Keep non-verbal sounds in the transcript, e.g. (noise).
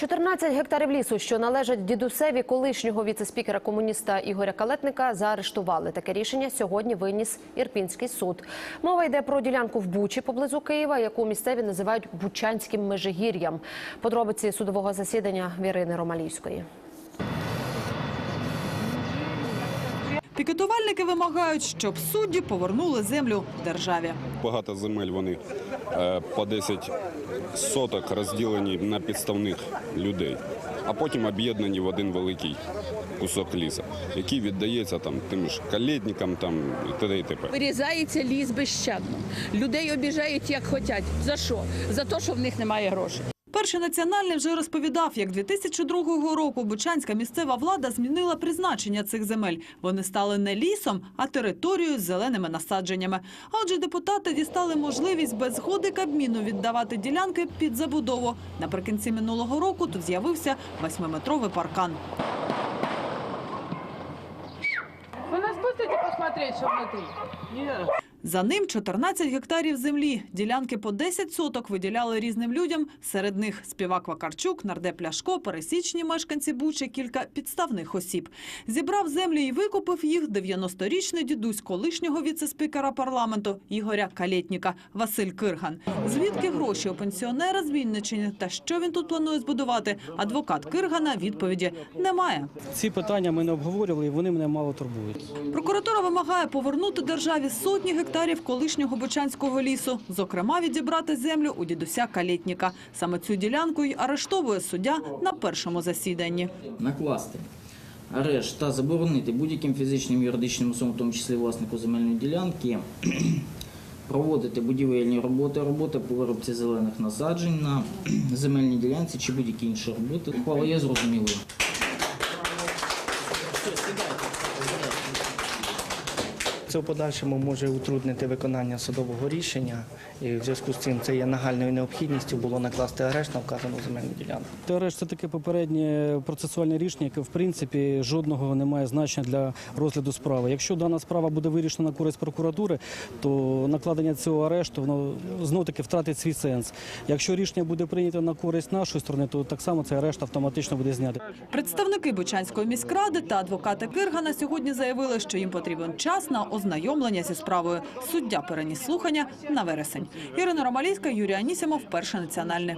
14 гектарів лісу, що належать дідусеві колишнього віцеспікера комуніста Ігоря Калетника, заарештували. Таке рішення сьогодні виніс Ірпінський суд. Мова йде про ділянку в Бучі поблизу Києва, яку місцеві називають Бучанським межигір'ям. Подробиці судового засідання Вірини Ромалівської. Пікетувальники вимагають, щоб судді повернули землю державі. Багато земель вони е, по 10 соток розділені на підставних людей, а потім об'єднані в один великий кусок лісу, який віддається там тим ж калєтникам там і т.д. і т.п. Вирізається ліс безщадно. Людей обіжають як хочуть. За що? За те, що в них немає грошей. Перший національний вже розповідав, як 2002 року бучанська місцева влада змінила призначення цих земель. Вони стали не лісом, а територією з зеленими насадженнями. А отже, депутати дістали можливість без згоди Кабміну віддавати ділянки під забудову. Наприкінці минулого року тут з'явився восьмиметровий паркан. Вы нас пустите посмотреть, что внутри? За ним 14 гектарів землі. Ділянки по 10 соток виділяли різним людям. Серед них співак Вакарчук, нардеп Ляшко, пересічні мешканці Бучі, кілька підставних осіб. Зібрав землі і викупив їх 90-річний дідусь колишнього віцеспікера парламенту Ігоря Калєтніка Василь Кирган. Звідки гроші у пенсіонера з Вінниччини та що він тут планує збудувати? Адвокат Киргана відповіді немає. Ці питання ми не обговорювали, і вони мене мало турбують. Прокуратура вимагає повернути державі сотні гектарів колишнього Бучанського лісу, зокрема відібрати землю у дідуся Калєтніка. Саме цю ділянку й арештовує суддя на першому засіданні. накласти арешт та заборонити будь-яким фізичним юридичним особам, в тому числі власнику земельної ділянки, (clears throat) проводити будівельні роботи, роботи по виробці зелених насаджень на (clears throat) земельній ділянці чи будь-які інші роботи. Ухвала є зрозумілою. Це в подальшому може утруднити виконання судового рішення, і в зв'язку з цим це є нагальною необхідністю було накласти арешт на вказану земельну ділянку. Те Арешт – це таке попереднє процесуальне рішення, яке в принципі жодного не має значення для розгляду справи. Якщо дана справа буде вирішена на користь прокуратури, то накладення цього арешту воно знов таки втратить свій сенс. Якщо рішення буде прийнято на користь нашої сторони, то так само цей арешт автоматично буде знятий. Представники Бучанської міськради та адвокати Киргана сьогодні заявили, що їм потрібен час на ознайомлення зі справою. Суддя переніс слухання на вересень. Ірина Ромалійська, Юрій Анісімов, Перше національне.